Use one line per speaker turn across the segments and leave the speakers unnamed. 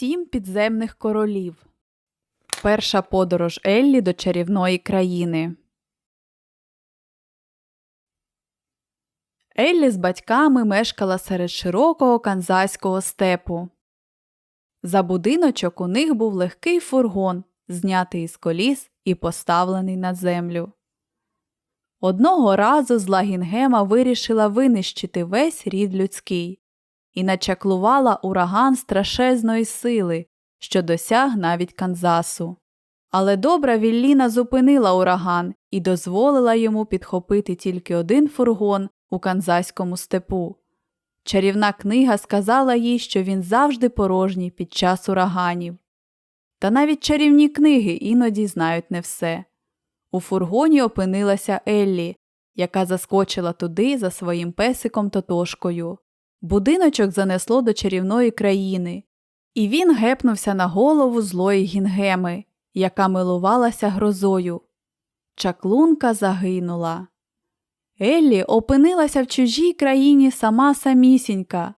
Сім підземних королів. Перша подорож Еллі до чарівної країни. Еллі з батьками мешкала серед широкого канзайського степу. За будиночок у них був легкий фургон, знятий із коліс і поставлений на землю. Одного разу зла Гінгема вирішила винищити весь рід людський і начаклувала ураган страшезної сили, що досяг навіть Канзасу. Але добра Вілліна зупинила ураган і дозволила йому підхопити тільки один фургон у канзаському степу. Чарівна книга сказала їй, що він завжди порожній під час ураганів. Та навіть чарівні книги іноді знають не все. У фургоні опинилася Еллі, яка заскочила туди за своїм песиком Тотошкою. Будиночок занесло до чарівної країни, і він гепнувся на голову злої гінгеми, яка милувалася грозою. Чаклунка загинула. Еллі опинилася в чужій країні сама самісінька,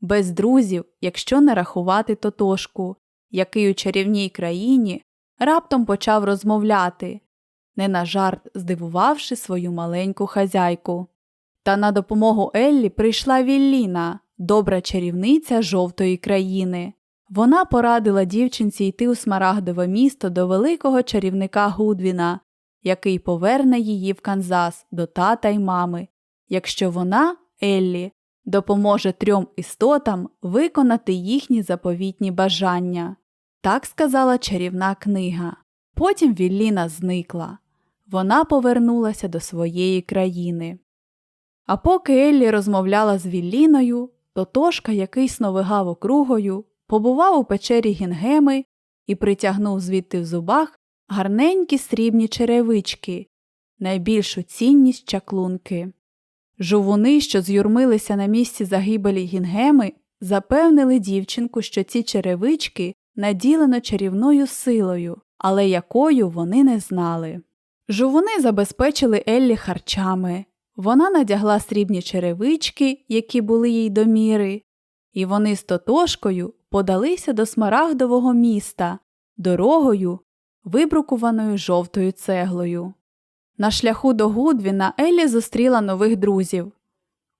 без друзів, якщо не рахувати Тотошку, який у чарівній країні раптом почав розмовляти, не на жарт здивувавши свою маленьку хазяйку. Та на допомогу Еллі прийшла Вілліна, добра чарівниця жовтої країни. Вона порадила дівчинці йти у смарагдове місто до великого чарівника Гудвіна, який поверне її в Канзас до тата й мами, якщо вона, Еллі, допоможе трьом істотам виконати їхні заповітні бажання. Так сказала чарівна книга. Потім Вілліна зникла. Вона повернулася до своєї країни. А поки Еллі розмовляла з Вілліною, Тотошка, який сновигав округою, побував у печері Гінгеми і притягнув звідти в зубах гарненькі срібні черевички, найбільшу цінність чаклунки. Жувуни, що з'юрмилися на місці загибелі Гінгеми, запевнили дівчинку, що ці черевички наділено чарівною силою, але якою вони не знали. Жувуни забезпечили Еллі харчами. Вона надягла срібні черевички, які були їй до міри, і вони з тотошкою подалися до смарагдового міста дорогою, вибрукуваною жовтою цеглою. На шляху до Гудвіна Еллі зустріла нових друзів.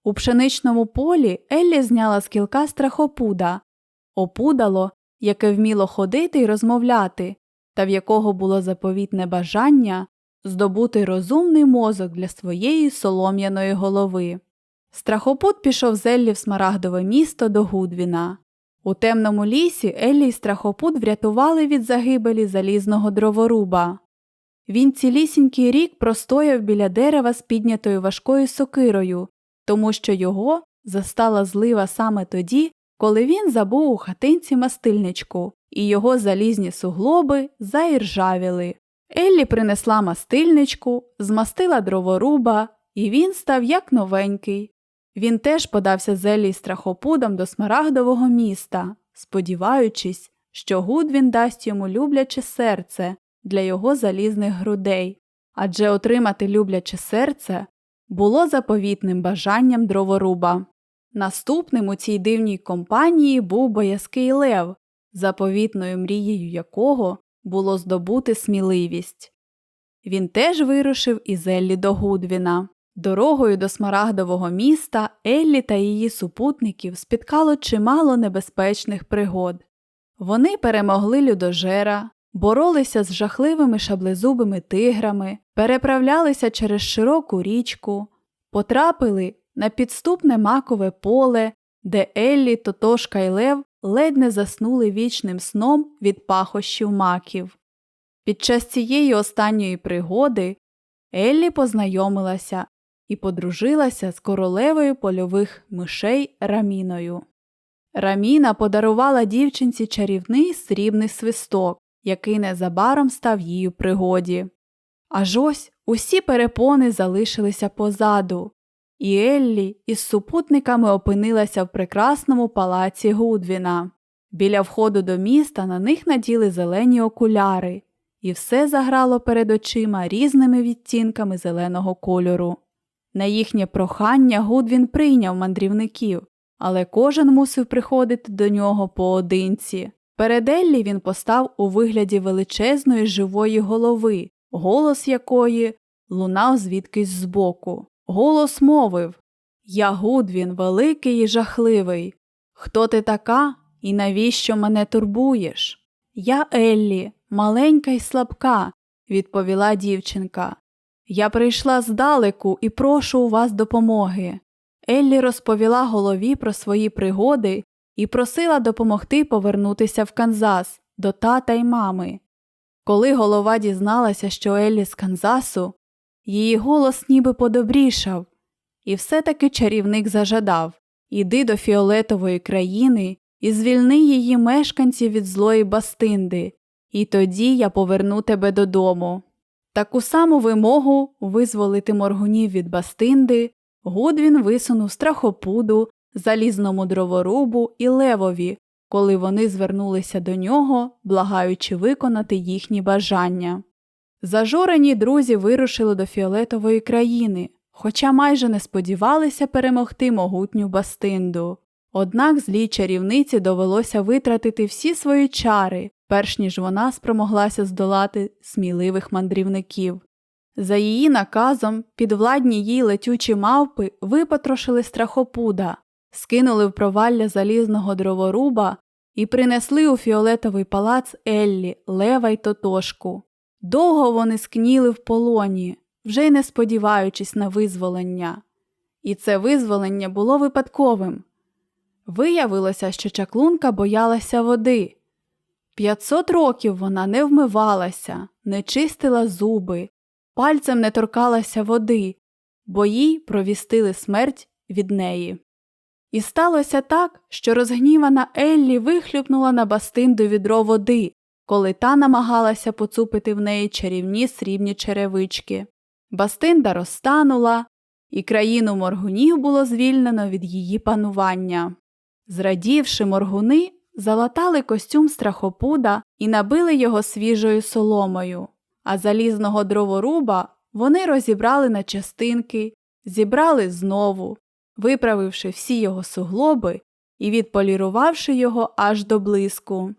У пшеничному полі Еллі зняла з кілка страхопуда, опудало, яке вміло ходити й розмовляти, та в якого було заповітне бажання здобути розумний мозок для своєї солом'яної голови. Страхопут пішов з Еллі в смарагдове місто до Гудвіна. У темному лісі Еллі й страхопут врятували від загибелі залізного дроворуба. Він цілісінький рік простояв біля дерева з піднятою важкою сокирою, тому що його застала злива саме тоді, коли він забув у хатинці мастильничку, і його залізні суглоби заіржавіли. Еллі принесла мастильничку, змастила дроворуба, і він став як новенький. Він теж подався з Еллі страхопудом до смарагдового міста, сподіваючись, що Гудвін дасть йому любляче серце для його залізних грудей, адже отримати любляче серце було заповітним бажанням дроворуба. Наступним у цій дивній компанії був боязкий лев, заповітною мрією якого було здобути сміливість. Він теж вирушив із Еллі до Гудвіна. Дорогою до смарагдового міста Еллі та її супутників спіткало чимало небезпечних пригод. Вони перемогли людожера, боролися з жахливими шаблезубими тиграми, переправлялися через широку річку, потрапили на підступне макове поле, де Еллі, Тотошка й Лев ледь не заснули вічним сном від пахощів маків. Під час цієї останньої пригоди Еллі познайомилася і подружилася з королевою польових мишей Раміною. Раміна подарувала дівчинці чарівний срібний свисток, який незабаром став її пригоді. Аж ось усі перепони залишилися позаду, і Еллі із супутниками опинилася в прекрасному палаці Гудвіна. Біля входу до міста на них наділи зелені окуляри, і все заграло перед очима різними відтінками зеленого кольору. На їхнє прохання Гудвін прийняв мандрівників, але кожен мусив приходити до нього поодинці. Перед Еллі він постав у вигляді величезної живої голови, голос якої лунав звідкись збоку. Голос мовив Я Гудвін, великий і жахливий. Хто ти така і навіщо мене турбуєш? Я Еллі, маленька й слабка, відповіла дівчинка. Я прийшла здалеку і прошу у вас допомоги. Еллі розповіла голові про свої пригоди і просила допомогти повернутися в Канзас до тата й мами. Коли голова дізналася, що Еллі з Канзасу, її голос ніби подобрішав, і все-таки чарівник зажадав Іди до фіолетової країни і звільни її мешканців від злої бастинди, і тоді я поверну тебе додому. Таку саму вимогу визволити моргунів від бастинди Гудвін висунув страхопуду, залізному дроворубу і левові, коли вони звернулися до нього, благаючи виконати їхні бажання. Зажурені друзі вирушили до фіолетової країни, хоча майже не сподівалися перемогти могутню бастинду. Однак злій чарівниці довелося витратити всі свої чари, перш ніж вона спромоглася здолати сміливих мандрівників. За її наказом підвладні їй летючі мавпи випотрошили страхопуда, скинули в провалля залізного дроворуба і принесли у фіолетовий палац Еллі, Лева й Тотошку. Довго вони скніли в полоні, вже й не сподіваючись на визволення. І це визволення було випадковим. Виявилося, що чаклунка боялася води. П'ятсот років вона не вмивалася, не чистила зуби, пальцем не торкалася води, бо їй провістили смерть від неї. І сталося так, що розгнівана Еллі вихлюпнула на бастинду відро води, коли та намагалася поцупити в неї чарівні срібні черевички. Бастинда розтанула, і країну моргунів було звільнено від її панування. Зрадівши моргуни, залатали костюм страхопуда і набили його свіжою соломою, а залізного дроворуба вони розібрали на частинки, зібрали знову, виправивши всі його суглоби і відполірувавши його аж до блиску.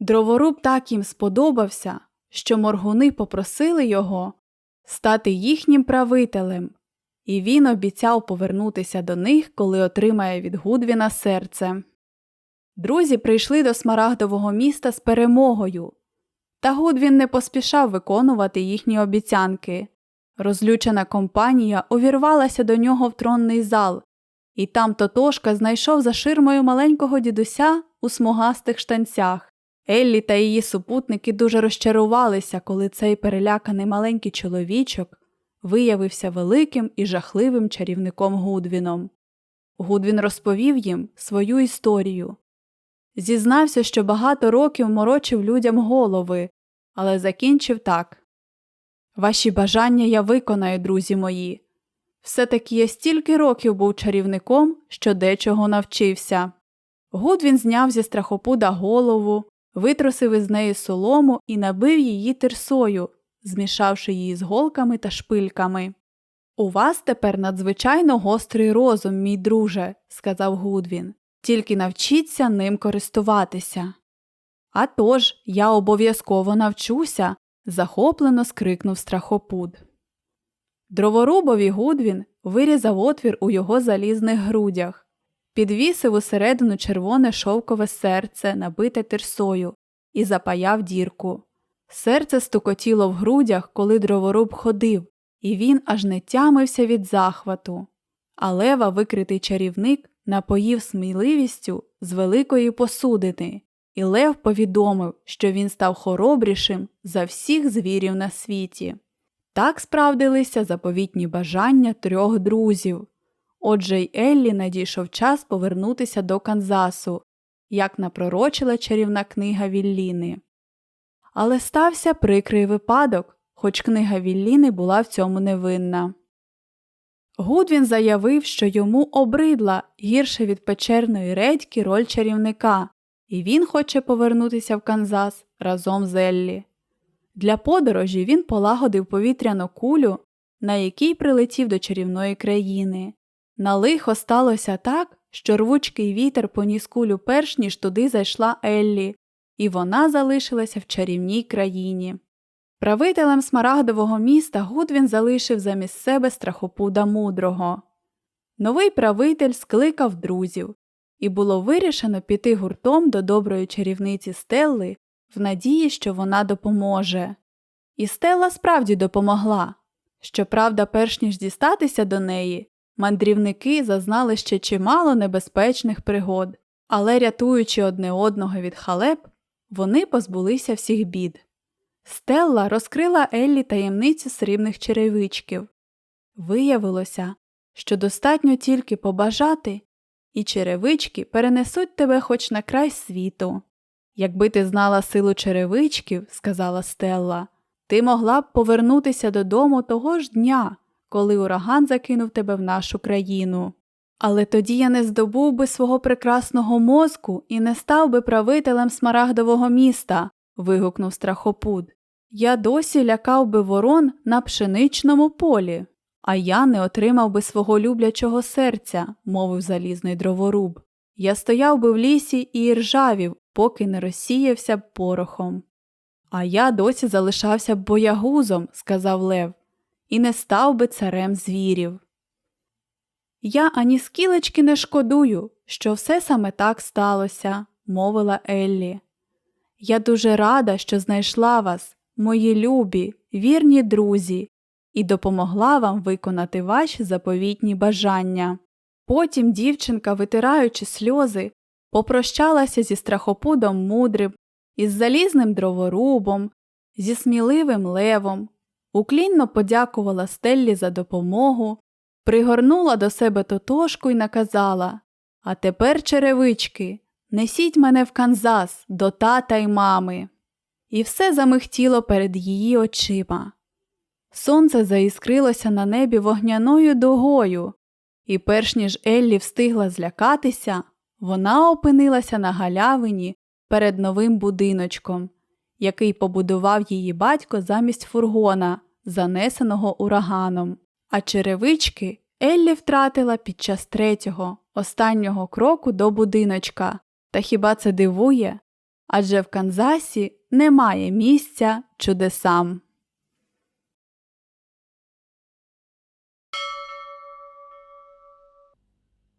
Дроворуб так їм сподобався, що моргуни попросили його стати їхнім правителем, і він обіцяв повернутися до них, коли отримає від Гудвіна серце. Друзі прийшли до смарагдового міста з перемогою, та Гудвін не поспішав виконувати їхні обіцянки. Розлючена компанія увірвалася до нього в тронний зал, і там Тотошка знайшов за ширмою маленького дідуся у смугастих штанцях. Еллі та її супутники дуже розчарувалися, коли цей переляканий маленький чоловічок виявився великим і жахливим чарівником Гудвіном. Гудвін розповів їм свою історію. Зізнався, що багато років морочив людям голови, але закінчив так Ваші бажання я виконаю, друзі мої. Все таки я стільки років був чарівником, що дечого навчився. Гудвін зняв зі страхопуда голову, витрусив із неї солому і набив її тирсою, змішавши її з голками та шпильками. У вас тепер надзвичайно гострий розум, мій друже, сказав Гудвін, тільки навчіться ним користуватися. «А тож, я обов'язково навчуся, захоплено скрикнув страхопуд. Дроворубові Гудвін вирізав отвір у його залізних грудях, підвісив усередину червоне шовкове серце, набите тирсою, і запаяв дірку. Серце стукотіло в грудях, коли дроворуб ходив, і він аж не тямився від захвату. А лева, викритий чарівник, напоїв сміливістю з великої посудини, і Лев повідомив, що він став хоробрішим за всіх звірів на світі. Так справдилися заповітні бажання трьох друзів. Отже й Еллі надійшов час повернутися до Канзасу, як напророчила чарівна книга Вілліни. Але стався прикрий випадок, хоч книга Вілліни була в цьому невинна. Гудвін заявив, що йому обридла гірше від печерної редьки роль чарівника, і він хоче повернутися в Канзас разом з Еллі. Для подорожі він полагодив повітряну кулю, на якій прилетів до чарівної країни. На лихо сталося так, що рвучкий вітер поніс кулю перш ніж туди зайшла Еллі, і вона залишилася в чарівній країні. Правителем смарагдового міста Гудвін залишив замість себе страхопуда мудрого. Новий правитель скликав друзів, і було вирішено піти гуртом до доброї чарівниці Стелли в надії, що вона допоможе. І Стелла справді допомогла. Щоправда, перш ніж дістатися до неї, мандрівники зазнали ще чимало небезпечних пригод, але, рятуючи одне одного від халеп, вони позбулися всіх бід. Стелла розкрила Еллі таємницю срібних черевичків. Виявилося, що достатньо тільки побажати, і черевички перенесуть тебе хоч на край світу. Якби ти знала силу черевичків, сказала Стелла, ти могла б повернутися додому того ж дня, коли ураган закинув тебе в нашу країну. Але тоді я не здобув би свого прекрасного мозку і не став би правителем смарагдового міста. вигукнув страхопуд. Я досі лякав би ворон на пшеничному полі, а я не отримав би свого люблячого серця, мовив залізний дроворуб. Я стояв би в лісі і ржавів, поки не розсіявся б порохом. А я досі залишався б боягузом, сказав Лев, і не став би царем звірів. Я ані скілечки не шкодую, що все саме так сталося, мовила Еллі. Я дуже рада, що знайшла вас, мої любі, вірні друзі, і допомогла вам виконати ваші заповітні бажання. Потім дівчинка, витираючи сльози, попрощалася зі страхопудом мудрим, із залізним дроворубом, зі сміливим левом, уклінно подякувала Стеллі за допомогу, пригорнула до себе тотошку і наказала А тепер, черевички, несіть мене в Канзас до тата й мами. І все замихтіло перед її очима. Сонце заіскрилося на небі вогняною дугою, і перш ніж Еллі встигла злякатися, вона опинилася на галявині перед новим будиночком, який побудував її батько замість фургона, занесеного ураганом. А черевички Еллі втратила під час третього, останнього кроку до будиночка. Та хіба це дивує? Адже в Канзасі немає місця чудесам.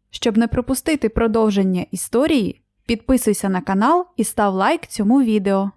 Щоб не пропустити продовження історії, підписуйся на канал і став лайк цьому відео.